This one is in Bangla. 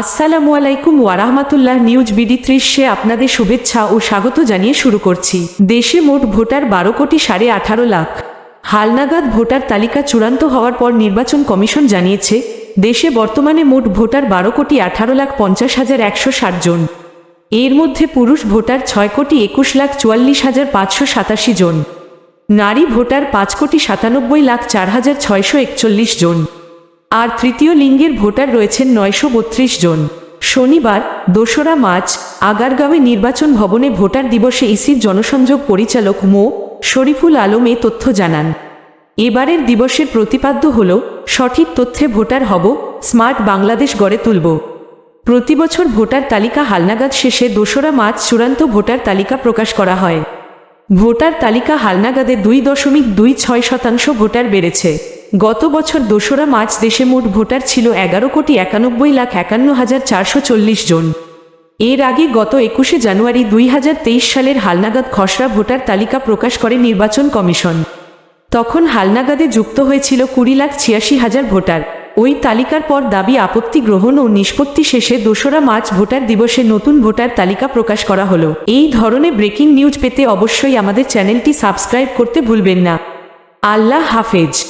আসসালামু আলাইকুম ওয়ারাহমাতুল্লাহ নিউজ বিডি ত্রিশে আপনাদের শুভেচ্ছা ও স্বাগত জানিয়ে শুরু করছি। দেশে মোট ভোটার বারো কোটি সাড়ে আঠারো লাখ। হালনাগাদ ভোটার তালিকা চূড়ান্ত হওয়ার পর নির্বাচন কমিশন জানিয়েছে, দেশে বর্তমানে মোট ভোটার বারো কোটি আঠারো লাখ পঞ্চাশ হাজার একশো ষাট জন। এর মধ্যে পুরুষ ভোটার ছয় কোটি একুশ লাখ চুয়াল্লিশ হাজার পাঁচশো সাতাশি জন। নারী ভোটার পাঁচ কোটি সাতানব্বই লাখ চার হাজার ছয়শো একচল্লিশ জন। আর তৃতীয় লিঙ্গের ভোটার রয়েছেন নয়শো বত্রিশ জন। শনিবার, দোসরা মার্চ, আগারগাঁওয়ে নির্বাচন ভবনে ভোটার দিবসে ইসির জনসংযোগ পরিচালক মো. শরীফুল আলম এ তথ্য জানান। এবারের দিবসের প্রতিপাদ্য হল, সঠিক তথ্যে ভোটার হব, স্মার্ট বাংলাদেশ গড়ে তুলব। প্রতিবছর ভোটার তালিকা হালনাগাদ শেষে দোসরা মার্চ চূড়ান্ত ভোটার তালিকা প্রকাশ করা হয়। ভোটার তালিকা হালনাগাদে দুই দশমিক দুই ছয় শতাংশ ভোটার বেড়েছে। গত বছর দোসরা মার্চ দেশে মোট ভোটার ছিল এগারো কোটি একানব্বই লাখ একান্ন হাজার চারশো চল্লিশ জন। এর আগে গত একুশে জানুয়ারি দুই হাজার তেইশ সালের হালনাগাদ খসড়া ভোটার তালিকা প্রকাশ করে নির্বাচন কমিশন। তখন হালনাগাদে যুক্ত হয়েছিল কুড়ি লাখ ছিয়াশি হাজার ভোটার। ওই তালিকার পর দাবি আপত্তি গ্রহণ ও নিষ্পত্তি শেষে দোসরা মার্চ ভোটার দিবসে নতুন ভোটার তালিকা প্রকাশ করা হলো। এই ধরনের ব্রেকিং নিউজ পেতে অবশ্যই আমাদের চ্যানেলটি সাবস্ক্রাইব করতে ভুলবেন না। আল্লাহ হাফেজ।